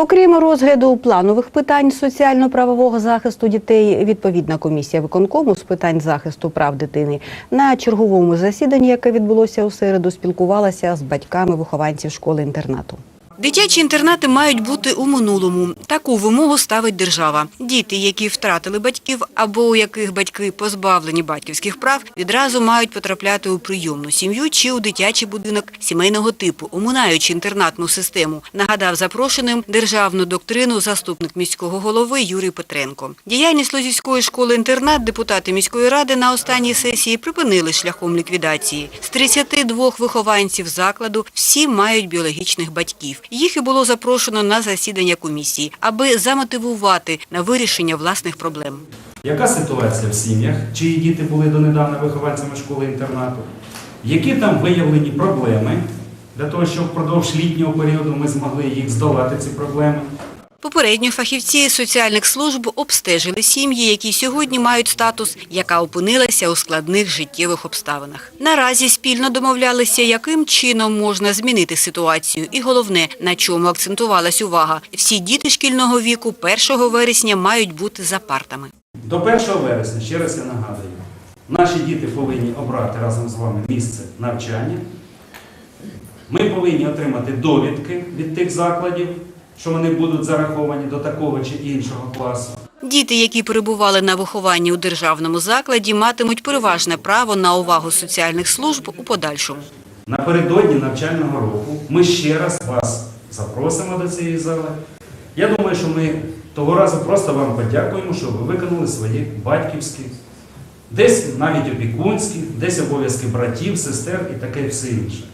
Окрім розгляду планових питань соціально-правового захисту дітей, відповідна комісія виконкому з питань захисту прав дитини на черговому засіданні, яке відбулося у середу, спілкувалася з батьками вихованців школи-інтернату. Дитячі інтернати мають бути у минулому. Таку вимогу ставить держава. Діти, які втратили батьків або у яких батьки позбавлені батьківських прав, відразу мають потрапляти у прийомну сім'ю чи у дитячий будинок сімейного типу, оминаючи інтернатну систему. Нагадав запрошеним державну доктрину заступник міського голови Юрій Петренко. Діяльність Лозівської школи-інтернат депутати міської ради на останній сесії припинили шляхом ліквідації. З 32 вихованців закладу всі мають біологічних батьків. Їх і було запрошено на засідання комісії, аби замотивувати на вирішення власних проблем. Яка ситуація в сім'ях, чиї діти були донедавна вихованцями школи-інтернату? Які там виявлені проблеми для того, щоб впродовж літнього періоду ми змогли їх здолати, ці проблеми? Попередньо фахівці соціальних служб обстежили сім'ї, які сьогодні мають статус, яка опинилася у складних життєвих обставинах. Наразі спільно домовлялися, яким чином можна змінити ситуацію, і головне, на чому акцентувалась увага. Всі діти шкільного віку 1 вересня мають бути за партами. До 1 вересня, ще раз я нагадую, наші діти повинні обрати разом з вами місце навчання. Ми повинні отримати довідки від тих закладів, що вони будуть зараховані до такого чи іншого класу. Діти, які перебували на вихованні у державному закладі, матимуть переважне право на увагу соціальних служб у подальшому. Напередодні навчального року ми ще раз вас запросимо до цієї зали. Я думаю, що ми того разу просто вам подякуємо, що ви виконали свої батьківські, десь навіть опікунські, десь обов'язки братів, сестер і таке все інше.